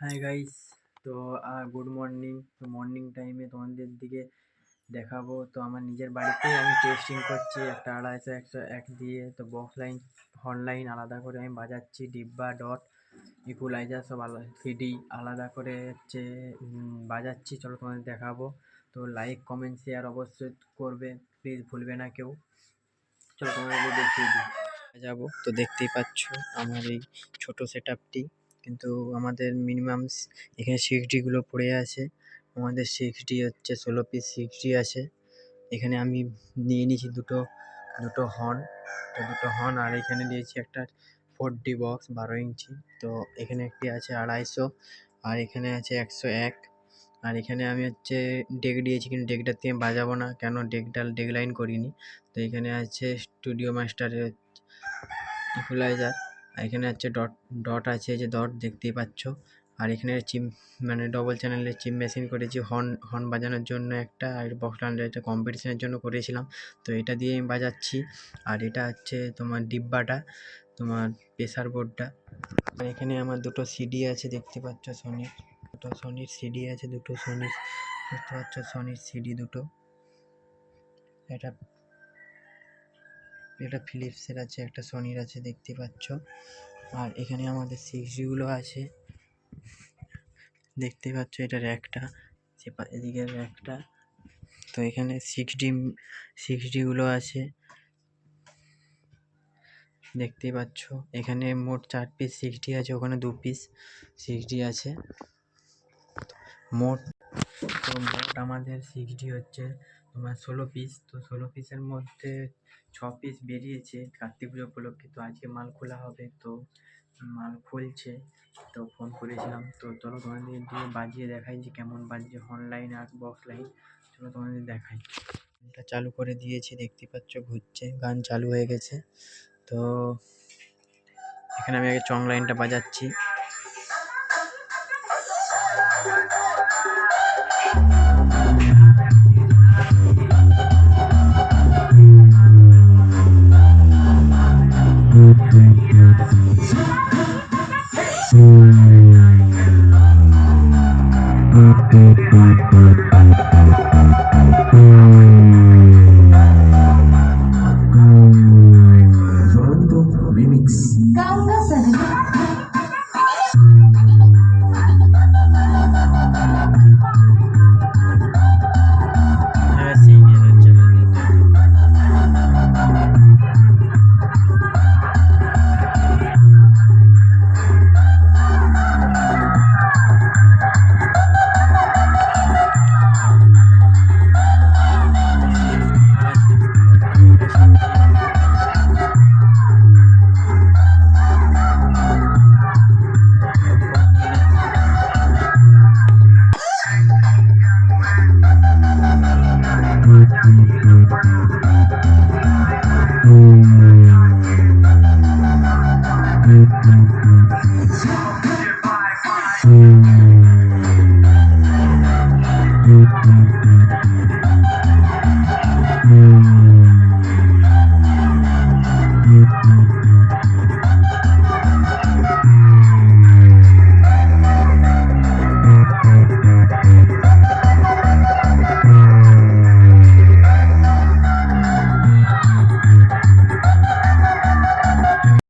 High guys তো good morning তো morning টাইমে তোমাদের দিকে দেখাবো। তো আমার নিজের বাড়িতেই আমি টেস্টিং করছি একটা আড়াইশো একশো, এক দিয়ে। তো বক্স লাইন হর্ন লাইন আলাদা করে আমি বাজাচ্ছি। ডিব্বা ডট ইকুলাইজার সব আলাদা সিডি আলাদা করে হচ্ছে বাজাচ্ছি। চলো তোমাদের দেখাবো। তো লাইক কমেন্ট শেয়ার অবশ্যই করবে। প্লিজ ভুলবে না কেউ। চলো তোমাদের দেখিয়ে দিই। যাব। তো দেখতেই পাচ্ছ আমার এই ছোট সেট আপটি কিন্তু আমাদের মিনিমাম এখানে সিক্স ডিগুলো পড়ে আছে। আমাদের সিক্স ডি হচ্ছে ষোলো পিস সিক্স ডি আছে। এখানে আমি নিয়ে নিয়েছি দুটো দুটো হর্ন তো দুটো হর্ন আর এখানে নিয়েছি একটা ফোর ডি বক্স বারো ইঞ্চি। তো এখানে একটি আছে আড়াইশো, আর এখানে আছে একশো এক। আর এখানে আমি হচ্ছে ডেক দিয়েছি কিন্তু ডেকটার থেকে বাজাবো না, কেন ডেকটা ডেক লাইন করিনি। তো এখানে আছে স্টুডিও মাস্টারের ইকুলাইজার এখানে হচ্ছে ডট ডট আছে যে ডট দেখতেই পাচ্ছ। আর এখানে চিম মানে ডবল চ্যানেলের চিম মেশিন করেছি হর্ন হর্ন বাজানোর জন্য একটা আর বক্স একটা কম্পিটিশনের জন্য করেছিলাম। তো এটা দিয়ে আমি বাজাচ্ছি। আর এটা হচ্ছে তোমার ডিব্বাটা, তোমার প্রেসার বোর্ডটা আর এখানে আমার দুটো সিডি আছে, দেখতে পাচ্ছ সোনির দুটো সোনির সিডি আছে, দুটো সোনির দেখতে পাচ্ছ সোনির সিডি দুটো। এটা এটা ফিলিপসের আছে, একটা সোনির আছে, দেখতে পাচ্ছ। আর এখানে আমাদের সিক্স জিগুলো আছে। দেখতে পাচ্ছ এটা র্যাকটা এদিকে র্যাকটা তো এখানে সিক্স ডি সিক্স ডিগুলো আছে। দেখতেই পাচ্ছ, এখানে মোট চার পিস সিক্স আছে, ওখানে দু পিস সিক্স আছে। মোট, তো মোট আমাদের সিক্স হচ্ছে তোমার ষোলো পিস তো ষোলো পিসের মধ্যে ছ পিস বেরিয়েছে কার্তিক পুজো উপলক্ষে। তো আজকে মাল খোলা হবে, তো মাল খুলছে, তো ফোন করেছিলাম। তো চলো তোমাদের দিয়ে বাজিয়ে দেখাই যে কেমন বাজছে অনলাইন লাইন আর বক্স লাইন চলো তোমাদের দেখাই। এটা চালু করে দিয়েছি, দেখতে পাচ্ছ ঘুরছে, গান চালু হয়ে গেছে। তো এখানে আমি আগে চং লাইনটা বাজাচ্ছি। Thank you. Thank you.